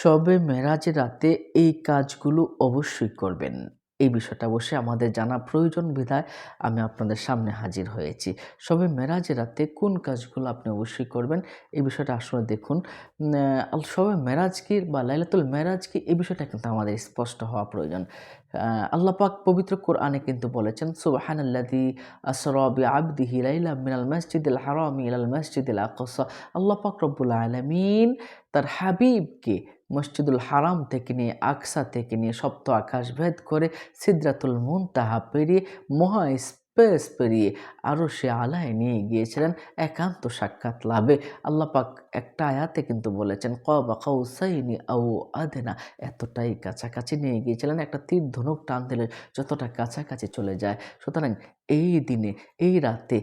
শবে মেরাজের রাতে এই কাজগুলো অবশ্যই করবেন। এই বিষয়টা অবশ্যই আমাদের জানা প্রয়োজন বিধায় আমি আপনাদের সামনে হাজির হয়েছি। সবে মেরাজের রাতে কোন কাজগুলো আপনি অবশ্যই করবেন? এই বিষয়টা আসলে দেখুন সবে মেরাজ কি বা লাইলাতুল মেরাজ কি? এই বিষয়টা কিন্তু আমাদের স্পষ্ট হওয়া প্রয়োজন। আহ, আল্লাহ পাক পবিত্র কোরআনে কিন্তু বলেছেন সুবাহানাল্লাদি আসরবি আবদিহি লাইলা মিনাল মসজিদুল হারাম ইলাল মসজিদুল আকসা। আল্লাহ পাক রব্বুল আলমিন তার হাবিবকে মসজিদুল হারাম থেকে নিয়ে আকসা থেকে নিয়ে সপ্ত আকাশ ভেদ করে সিদ্রাতুল মুনতাহা পেরিয়ে মহা স্পেস পেরিয়ে আরও সে আলায় নিয়ে গিয়েছিলেন, একান্ত সাক্ষাৎ লাভে। আল্লাহ পাক একটা আয়াতে কিন্তু বলেছেন ক বা কবা কাউসাইনি আউ আদেনা। এতটাই কাছাকাছি নিয়ে গিয়েছিলেন, একটা তীর ধনুক টান দিলে যতটা কাছাকাছি চলে যায়। সুতরাং এই দিনে, এই রাতে,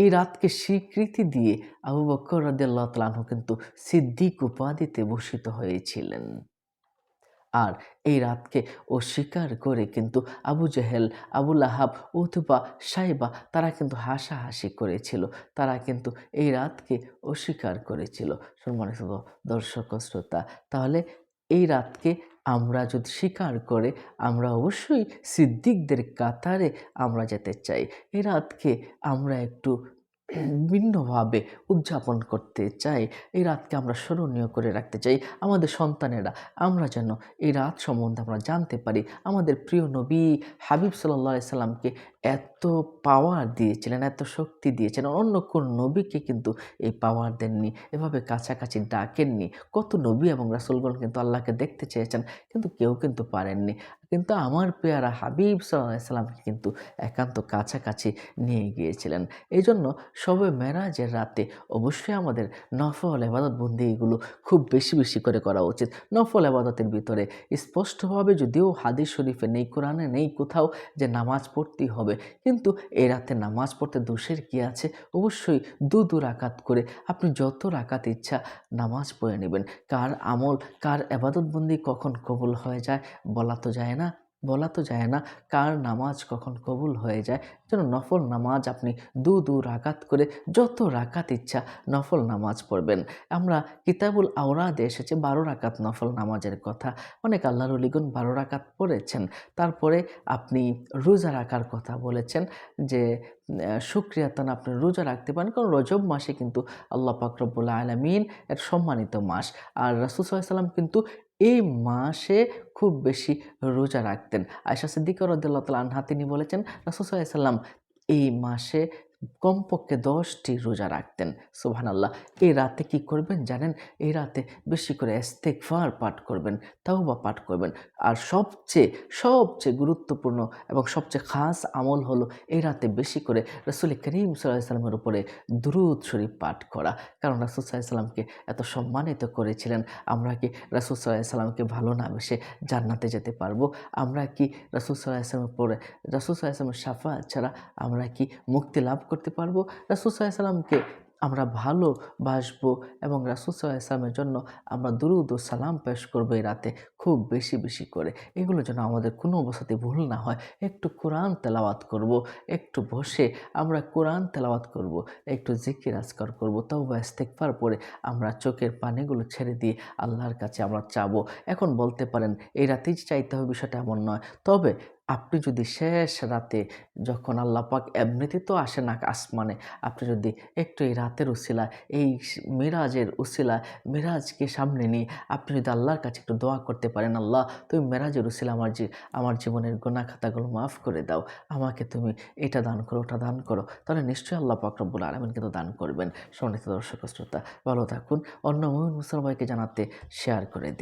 এই রাতকে স্বীকৃতি দিয়ে আবু বকর রাদিয়াল্লাহু তাআলাহু কিন্তু সিদ্দিক উপাধিতে ভূষিত হয়েছিলেন। আর এই রাতকে অস্বীকার করে কিন্তু আবু জেহেল আবুল আহাব উতবা, সাইবা তারা কিন্তু হাসাহাসি করেছিল। তারা কিন্তু এই রাতকে অস্বীকার করেছিল। সম্মানিত দর্শক শ্রোতা, তাহলে এই রাতকে আমরা যদি স্বীকার করে, আমরা অবশ্যই সিদ্দিকদের কাতারে আমরা যেতে চাই। এই রাতকে আমরা একটু ভিন্নভাবে উদযাপন করতে চাই। এই রাতকে আমরা স্মরণীয় করে রাখতে চাই। আমাদের সন্তানেরা, আমরা যেন এই রাত সম্বন্ধে আমরা জানতে পারি। আমাদের প্রিয় নবী হাবিব সাল্লাহ সাল্লামকে এত পাওয়ার দিয়েছিলেন, এত শক্তি দিয়েছিলেন। অন্য কোন নবীকে কিন্তু এই পাওয়ার দেননি, এভাবে কাছাকাছি ডাকেননি। কত নবী এবং রাসুলগণ কিন্তু আল্লাহকে দেখতে চেয়েছেন, কিন্তু কেউ কিন্তু পারেননি। কিন্তু আমার পেয়ারা হাবিব সাল্লাহ সাল্লামকে কিন্তু একান্ত কাছাকাছি নিয়ে গিয়েছিলেন। এই জন্য সবে মেরাজের রাতে অবশ্যই আমাদের নফল এবাদত বন্দিগুলো খুব বেশি বেশি করে করা উচিত। নফল এবাদতের ভিতরে স্পষ্টভাবে যদিও হাদিস শরীফে নেই, কোরআনে নেই কোথাও যে নামাজ পড়তেই হবে কিন্তু এই রাতে নামাজ পড়তে দোষের কি আছে? অবশ্যই দু দু রাকাত করে আপনি যত রাকাত ইচ্ছা নামাজ পড়ে নেবেন। কার আমল, কার আবাদতবন্দি কখন কবুল হয়ে যায় বলা তো যায় না। বলা তো যায় না, কার নামাজ কখন কবুল হয়ে যায়। যেন নফল নামাজ আপনি দু দু রাকাত করে যত রাকাত ইচ্ছা নফল নামাজ পড়বেন। আমরা কিতাবুল আওরাদে এসেছে বারো রাকাত নফল নামাজের কথা। অনেক আল্লাহর অলিগুন বারো রাকাত পড়েছেন। তারপরে আপনি রোজা রাখার কথা বলেছেন যে সুক্রিয়াতন আপনি রোজা রাখতে পারেন। কারণ রজব মাসে কিন্তু আল্লাহ পাকরবুল আলমিন এর সম্মানিত মাস। আর রাসুল সাল্লাম কিন্তু এই মাসে খুব বেশি রোজা রাখতেন। আয়সা সিদ্দিকর রদুল্লাহ তাল আনহা তিনি বলেছেন রাসুসাল্লাম এই মাসে কমপক্ষে দশটি রোজা রাখতেন সুবহান আল্লাহ এই রাতে কি করবেন জানেন? এই রাতে বেশি করে ইস্তেকফার পাঠ করবেন, তাওবা পাঠ করবেন। আর সবচেয়ে সবচেয়ে গুরুত্বপূর্ণ এবং সবচেয়ে খাস আমল হলো এই রাতে বেশি করে রসুল করিম সাল্লামের উপরে দুরুদ শরীফ পাঠ করা। কারণ রাসুল সাল্লামকে এত সম্মানিত করেছিলেন, আমরা কি রাসুল সাল্লাহ সাল্লামকে ভালো না বেসে জান্নাতে যেতে পারব? আমরা কি রাসুল সাল্লাহ পরে রাসুল সাল্লাহ সাফা ছাড়া আমরা কি মুক্তি লাভ করতে পারব। রাসুল সাল্লামকে আমরা ভালোবাসবো এবং রাসুল সাল্লামের জন্য আমরা দুরুদ সালাম পেশ করব এই রাতে খুব বেশি বেশি করে। এগুলো যেন আমাদের কোনো অবস্থাতে ভুল না হয়। একটু কোরআন তেলাওয়াত করব, একটু বসে আমরা কোরআন তেলাওয়াত করব, একটু জিকির আজকার করব তাও বা ইস্তেকফার পরে আমরা চোখের পানিগুলো ছেড়ে দিয়ে আল্লাহর কাছে আমরা চাবো। এখন বলতে পারেন, এই রাতেই চাইতে হবে বিষয়টা এমন নয়। তবে আপনি যদি শেষ রাতে যখন আল্লাহ পাক এমনিতে তো আসে না আসমানে, আপনি যদি একটু এই রাতের উসিলায়, এই মিরাজের উসিলায়, মিরাজকে সামনে নিয়ে আপনি যদি আল্লাহর কাছে একটু দোয়া করতে পারেন, আল্লাহ তুমি মেরাজের উসিলা আমার যে আমার জীবনের গোনা খাতাগুলো মাফ করে দাও, আমাকে তুমি এটা দান করো, ওটা দান করো, তাহলে নিশ্চয়ই আল্লাহ রব্বুল আলমিন কিন্তু দান করবেন। সম্মানিত দর্শক, শ্রোতা, ভালো থাকুন। অন্য মহিন মুসলমানকে জানাতে শেয়ার করে দিন।